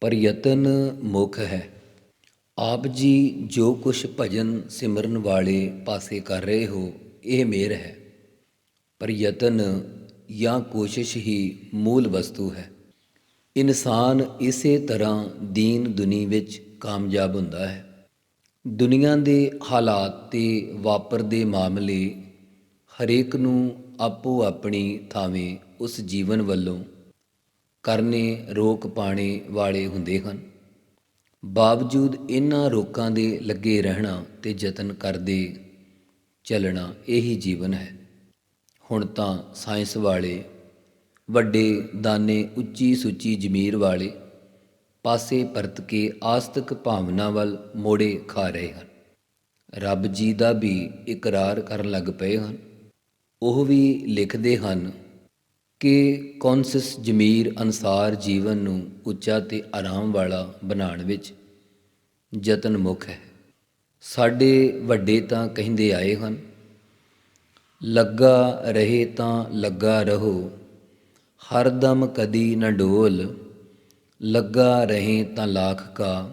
ਪ੍ਰਯਤਨ ਮੁੱਖ ਹੈ। ਆਪ ਜੀ ਜੋ ਕੁਛ ਭਜਨ ਸਿਮਰਨ ਵਾਲੇ ਪਾਸੇ ਕਰ ਰਹੇ ਹੋ, ਇਹ ਮੇਰ ਹੈ। ਪ੍ਰਯਤਨ ਜਾਂ ਕੋਸ਼ਿਸ਼ ਹੀ ਮੂਲ ਵਸਤੂ ਹੈ। ਇਨਸਾਨ ਇਸੇ ਤਰ੍ਹਾਂ ਦੀਨ ਦੁਨੀ ਵਿੱਚ ਕਾਮਯਾਬ ਹੁੰਦਾ ਹੈ। ਦੁਨੀਆ ਦੇ ਹਾਲਾਤ ਤੇ ਵਾਪਰਦੇ ਮਾਮਲੇ ਹਰੇਕ ਨੂੰ ਆਪੋ ਆਪਣੀ ਥਾਵੇਂ ਉਸ ਜੀਵਨ ਵੱਲੋਂ ਕਰਨੇ ਰੋਕ ਪਾਣੇ ਵਾਲੇ ਹੁੰਦੇ ਹਨ। ਬਾਵਜੂਦ ਇਹਨਾਂ ਰੋਕਾਂ ਦੇ ਲੱਗੇ ਰਹਿਣਾ ਤੇ ਯਤਨ ਕਰਦੇ ਚੱਲਣਾ ਇਹੀ ਜੀਵਨ ਹੈ। ਹੁਣ ਤਾਂ ਸਾਇੰਸ ਵਾਲੇ, ਵੱਡੇ ਦਾਨੇ ਉੱਚੀ ਸੁੱਚੀ ਜ਼ਮੀਰ ਵਾਲੇ ਪਾਸੇ ਪਰਤ ਕੇ ਆਸਤਕ ਭਾਵਨਾ ਵੱਲ ਮੋੜੇ ਖਾ ਰਹੇ ਹਨ। ਰੱਬ ਜੀ ਦਾ ਵੀ ਇਕਰਾਰ ਕਰਨ ਲੱਗ ਪਏ ਹਨ। ਉਹ ਵੀ ਲਿਖਦੇ ਹਨ ਕਿ ਕੌਨਸਸ ਜ਼ਮੀਰ ਅਨਸਾਰ ਜੀਵਨ ਨੂੰ ਉੱਚਾ ਤੇ ਆਰਾਮ ਵਾਲਾ ਬਣਾਉਣ ਵਿੱਚ ਯਤਨ ਮੁੱਖ ਹੈ। ਸਾਡੇ ਵੱਡੇ ਤਾਂ ਕਹਿੰਦੇ ਆਏ ਹਨ, ਲੱਗਾ ਰਹੇ ਤਾਂ ਲੱਗਾ ਰਹੋ, ਹਰ ਦਮ ਕਦੀ ਨਾ ਡੋਲ, ਲੱਗਾ ਰਹੇ ਤਾਂ ਲੱਖ ਕਾ,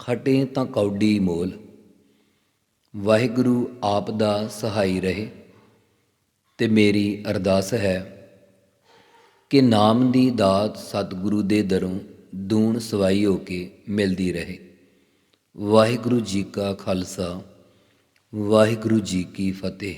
ਹਟੇ ਤਾਂ ਕੌਡੀ ਮੋਲ। ਵਾਹਿਗੁਰੂ ਆਪ ਦਾ ਸਹਾਈ ਰਹੇ ਤੇ ਮੇਰੀ ਅਰਦਾਸ ਹੈ ਕਿ ਨਾਮ ਦੀ ਦਾਤ ਸਤਿਗੁਰੂ ਦੇ ਦਰੋਂ ਦੂਣ ਸਵਾਈ ਹੋ ਕੇ ਮਿਲਦੀ ਰਹੇ। ਵਾਹਿਗੁਰੂ ਜੀ ਕਾ ਖਾਲਸਾ, ਵਾਹਿਗੁਰੂ ਜੀ ਕੀ ਫਤਿਹ।